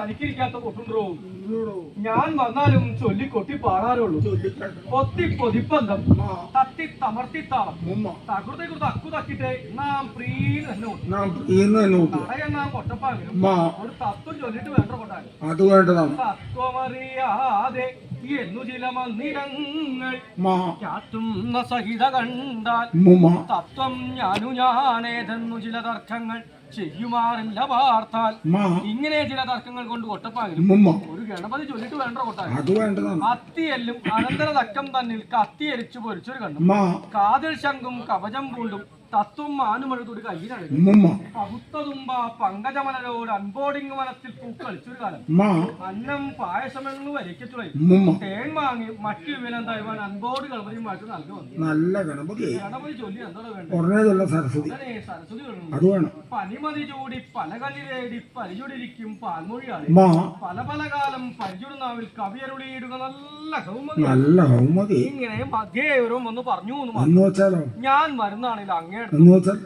തനിക്കിരിക്കാത്ത കൊട്ടുണ്ടോ ഞാൻ വന്നാലും ചൊല്ലി കൊട്ടി പാടാറുള്ളൂ. ഒത്തി പൊതിപ്പന്തം. തട്ടി തമർത്തിത്താളം തകൃത്തെ കുറിച്ച് അക്കു തക്കിട്ടേ നാം പ്രീന്ന് തന്നെ കൊട്ടപ്പാകിലും. ഒരു തത്വം ചൊല്ലിട്ട് വേണ്ട അത് വേണ്ടതാണ്. തത്വമറിയാതെ എന്നു ചില മന്ദിരങ്ങൾ ചാറ്റുന്ന സഹിത കണ്ടാൽ തത്വം ഞാനു ഞാനേതെന്നു ചില തർക്കങ്ങൾ ചെയ്യുമാറില്ല വാർത്താൽ മാ. ഇങ്ങനെ ചില തർക്കങ്ങൾ കൊണ്ട് കൊട്ടപ്പാകിലും. ഒരു ഗണപതി ചൊല്ലിട്ട് വേണ്ട കൊട്ടാകും അത്തിയെല്ലും അനന്തര തക്കം തന്നിൽ കത്തിയരിച്ചു പൊരിച്ചൊരു കണ്ടു കാതിൽ ശംഖും കവചം പൂണ്ടും തത്വം മാനുമഴുതൂടി കയ്യിലഴകി മുമ്മ പകുത്തതുമ്പ പങ്കജമലരോട് അൻപോടിങ് വനത്തിൽ പൂക്കളിച്ചൊരു കാലം. അന്നം പായസമെന്ന് തേൻ വാങ്ങി മറ്റു നൽകി വന്നു. നല്ല ഗണപതി. ഗണപതി ചൊല്ലി എന്താണ് വേണ്ടത്? ഉടനെതുള്ള സരസ്വതി. സരസ്വതി വേണം. പനിമതി ചൂടി പല കല്ലിലേടി പരിചുടിരിക്കും പാൽമൊഴിയാണ് പല പല കാലം പരിചുടുന്നാവിൽ കവിയരുളിയിടുക നല്ല നല്ല ഹൗമതി ഇങ്ങനെ മധ്യേവരും ഒന്ന് പറഞ്ഞു ഞാൻ വരുന്നാണെങ്കിൽ അങ്ങേ എന്ന് വെച്ചാൽ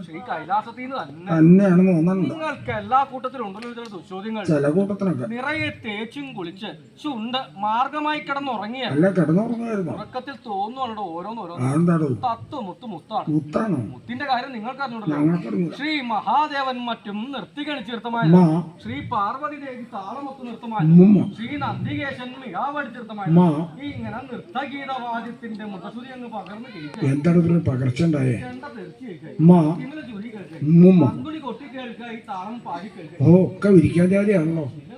തന്നെയാണെന്ന് തോന്നുന്നുണ്ട് നിങ്ങൾക്ക് എല്ലാ കൂട്ടത്തിലും ഉണ്ടല്ലോ ചില ദുശോദ്യങ്ങൾ ചില കൂട്ടത്തിനൊക്കെ നിറയെ തേച്ചും കുളിച്ച് ചുണ്ട് മാർഗമായി കിടന്നുറങ്ങിയ അല്ല കിടന്നുറങ്ങുമായിരുന്നു. ഉറക്കത്തിൽ തോന്നുന്നുണ്ടോ ഓരോന്നോരോന്ന് അതെന്താടോ? തത്വ മുത്ത് മുത്താണ്. മുത്താണോ. മുത്തിന്റെ കാര്യം നിങ്ങൾക്ക് ശ്രീ മഹാദേവൻ മറ്റും നിർത്തികണിച്ച് നിർത്തമായ മാ. ശ്രീ പാർവതി ദേവി താളമൊത്ത് നിർത്തമായ ശ്രീ നന്ദികേശൻ മികാവടിച്ചിരുത്തമായ മാ. ഇങ്ങനെ നൃത്തഗീതവാദ്യത്തിന്റെ മുഖസുതി അങ്ങ് പകർന്നു കഴിഞ്ഞു എന്താണ് പകർച്ച ഉണ്ടായേ? ചെണ്ട തെറിച്ച് കേൾക്കുക മാ ഇന്നലെ ചൊല്ലി കേൾക്കുക മുമ്മ. പന്തുളി കൊട്ടി കേൾക്കുക ഈ താളം പാടി കേൾക്കുക ഓ ഒക്കെ വിരിക്കാൻ ജാതിയാണല്ലോ പിന്നെ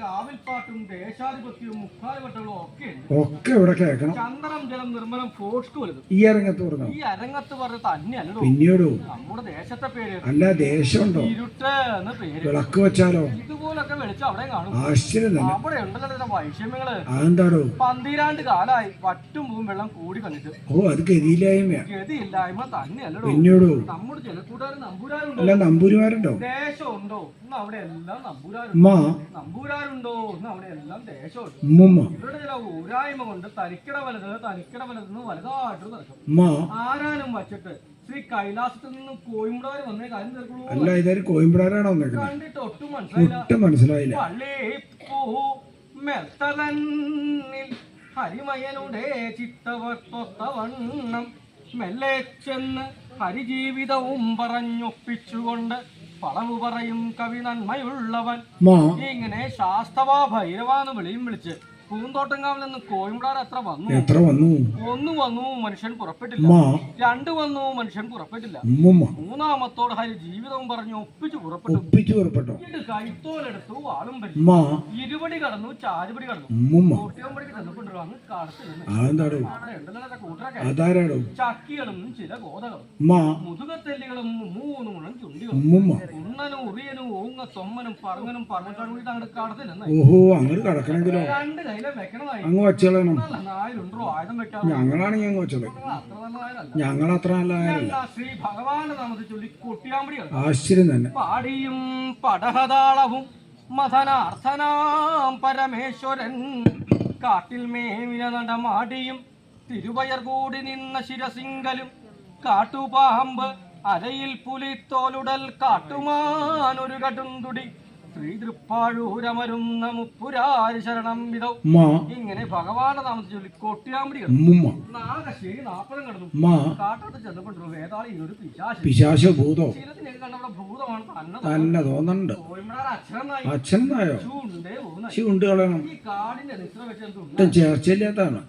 കാവിൽപ്പാട്ടും ദേശാധിപത്യവും മുക്കാലുവട്ടങ്ങളും ഒക്കെ ഒക്കെ ഇവിടെ കേൾക്കണം. ചന്ദ്രം ജലം നിർമ്മലം ഫോഷ്ക്ക് വലുത് ഈ അരങ്ങത്ത് പറഞ്ഞു? ഈ അരങ്ങത്ത് പറഞ്ഞ തന്നെയല്ലോ പിന്നീടോ? നമ്മുടെ ദേശത്തെ പേര് അല്ല ദേശമുണ്ടോ? ഇരുട്ട് എന്ന പേര് വിളക്ക് വെച്ചാലോ? ഇതുപോലൊക്കെ വെളിച്ചം അവിടെ കാണും. ആശ്ചര്യം തന്നെ. അവിടെ ഉണ്ടല്ലോ വൈഷമ്യങ്ങൾ. അതെന്താടോ? പന്തിരാണ്ട് കാലായി വറ്റും പൂവും വെള്ളം കൂടി കണ്ടിട്ട്. ഓ അത് ഗതിയില്ലായ്മ ഗതിയില്ലായ്മ തന്നെയല്ലോ പിന്നീടോ? നമ്മുടെ ചിലക്കൂട്ടുകാർ നമ്പൂരാരുണ്ടോ? അല്ല നമ്പൂരിമാരുണ്ടോ? ദേശമുണ്ടോ? ഉണ്ടോ അവിടെ എല്ലാം നമ്പൂരാരുണ്ടോ. മാ നമ്പൂരാരുണ്ടോ ഇന്ന് അവിടെ എല്ലാം ദേശമുണ്ട് ഉമ്മുമ്മ. ഇവരുടെ ചില ഊരായ്മ കൊണ്ട് തനിക്കിട വലുത് തനിക്കിട വലുതെന്ന് വലുതായിട്ട് നടക്കും മാ ആരാനും വച്ചിട്ട് ശ്രീ കൈലാസത്തിൽ നിന്ന് കോയിമുടാർ വന്നേ കാര്യം തീർക്കുള്ളൂ. അല്ല ഇതൊരു കോയമ്പടാരാണോ കണ്ടിട്ട് ഒട്ടും മനസ്സിലായില്ല. ഒട്ടും മനസ്സിലായില്ല. ഹരിമയനുടെ ചിത്തവട്ടൊത്തവണ്ണം മെല്ലെ ചെന്ന് ഹരിജീവിതവും പറഞ്ഞൊപ്പിച്ചുകൊണ്ട് പളവു പറയും കവി നന്മയുള്ളവൻ. ഇങ്ങനെ ശാസ്തവ ഭൈരവാന്ന് വിളിയും വിളിച്ച് പൂന്തോട്ടങ്കാവിൽ നിന്ന് കോയമ്പടാർ എത്ര വന്നു? എത്ര വന്നു? ഒന്ന് വന്നു മനുഷ്യൻ പുറപ്പെട്ടില്ല. രണ്ട് വന്നു മനുഷ്യൻ പുറപ്പെട്ടില്ല. മൂന്നാമത്തോട് ഹരി ജീവിതവും പറഞ്ഞു ഒപ്പിച്ചു പുറപ്പെട്ടു. ഒപ്പിച്ചു പുറപ്പെട്ടു. കൈത്തോലെടുത്തു വാളും ഇരുപടി കടന്നു ചാരുപടി കടന്നു. കോട്ടിയമ്പടിക്ക് കൂട്ടരൊക്കെ. അതാരാടോ? ചക്കികളും ചില ഗോതകളും. മുതുകത്തെല്ലുകളും മൂന്ന് മുഴം ചുണ്ടികളും. ഓഹോ അങ്ങോട്ട് കടക്കണമെങ്കിലോ അങ്ങ് വെക്കാൻ ഞങ്ങളാണെങ്കിൽ അങ്ങ് നായരല്ല. ഞങ്ങൾ അത്ര നല്ല കളി ആശ്ചര്യം തന്നെ. പാടിയും പടഹതാളവും മഥനാർത്ഥനാം പരമേശ്വരൻ. കാട്ടിൽ മേവിന നടമാടിയും തിരുവയർ കൂടി നിന്ന ശിരസിങ്കലും കാട്ടുപാമ്പ് അരയിൽ പുലിത്തോലുടൽ കാട്ടുമാനൊരു കടുന്തുടി. ശ്രീതൃപ്പാഴൂരമരുന്ന മുപ്പുരാരി ശരണം വിധൗ ഇങ്ങനെ ഭഗവാന്റെ നാമത്തിൽ ചൊല്ലി കൊട്ടിയാമ്പടി നാപ്പതം കടന്നു. ചെന്നപ്പെട്ടു വേതാളി ഒരു പിശാശി. പിശാശ ഭൂതോ? ചിലതിനൊക്കെ കണ്ടവിടെ ഭൂതമാണ്. തന്നെ തന്നെ തോന്നുന്നുണ്ട്. അച്ഛൻ ചൂണ്ടേ കളയണം. ചേർച്ചയില്ലാത്തതാണ്.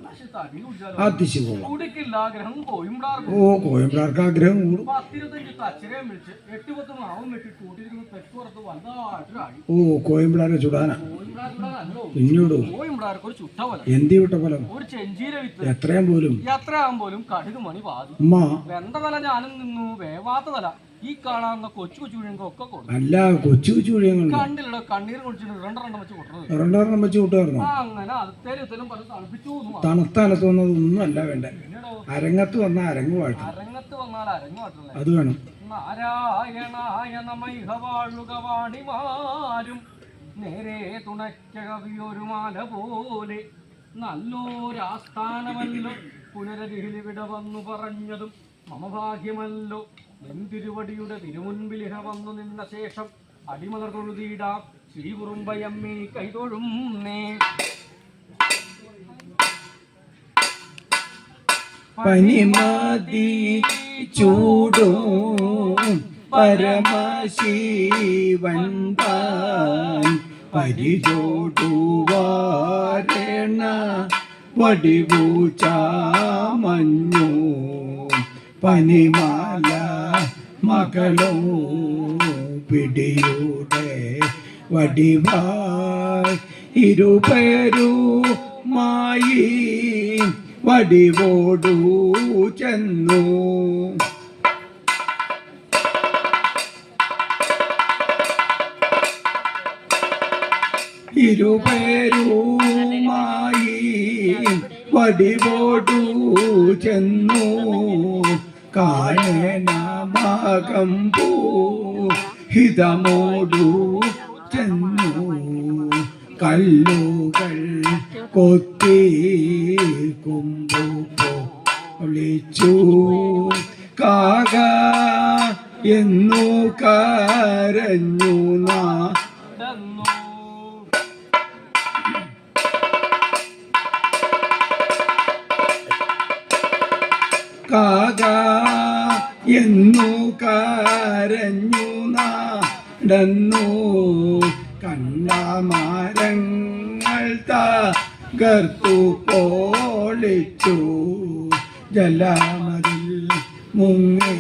കോയമ്പടാർ ഓ കോയമ്പളാർക്ക് ആഗ്രഹം കൂടും. പത്തിരുപത്തഞ്ച് തച്ചരയും വിളിച്ച് എട്ട് പത്ത് മാവും വെട്ടി കൂട്ടിയിരിക്കുന്ന തെക്കുറത്ത് വലുതായിട്ട് അടി. ഓ കോയമ്പിളാരെ ചുടാനാ. പിന്നീടോ എന്തി വിട്ട ഫലം ഒരു ചെഞ്ചീര വിത്ത്. എത്രയും പോലും? ആകുമ്പോലും കടുക് മണി പാതി. ഞാനും നിന്നു ഈ കാണാവുന്ന കൊച്ചു കൊച്ചു അല്ല കൊച്ചു കൊച്ചു കുഴിയങ്ങൾ. കണ്ടില്ലടോ കണ്ണീർ കുടിച്ചിട്ട് രണ്ടെണ്ണം വെച്ച് കൊട്ടുന്നത് രണ്ടെണ്ണം വെച്ച് കൂട്ടുകാരണോ ആ, അങ്ങനെ അത്തേലും ഇത്തേലും പല തണുപ്പിച്ചു എന്ന് മാത്രം. തണുത്ത അലത്ത് വന്നതൊന്നും അല്ല വേണ്ട. അരങ്ങത്ത് വന്ന അരങ്ങ് അരങ്ങത്ത് വന്നാൽ അരങ്ങ് അത് വേണം. നാരായണായ നമൈഹ വാഴുക വാണിമാരും. നേരെ തുണയ്ക്ക മാല പോലെ നല്ലൊരാസ്ഥാനമല്ലോ പുനരരിഹിലിവിട വന്നു പറഞ്ഞതും മമഭാഗ്യമല്ലോ. നെന്തിരുവടിയുടെ തിരുവടിയുടെ തിരുമുൻപിലിഹ വന്നു നിന്ന ശേഷം അടിമലർ തൊഴുതിയിടാം ശ്രീ കുറുമ്പയമ്മേ കൈതൊഴും നേ പനിമതി ചൂടും പരമശിവൻ പരിചോടുവാരണ വടിവൂച്ചാമഞ്ഞു പനിമാല മകളോ പിടിയുടെ ഇരുപേരു ഇരുപേരുമായി വടിവോടു ചെന്നു. ഇരുപേരുമായി വടിവോടു ചെന്നു. കാനനമാകം പോ ഹിതമോടു ചെന്നു. കല്ലുകൾ കൊത്തി പൊളിച്ചു കാക എന്നു കരഞ്ഞു കാക എന്നു കരഞ്ഞു നടന്നു കണ്ണമരങ്ങൾ തകർത്തു പോളിച്ചു. ജലമതിൽ മുങ്ങി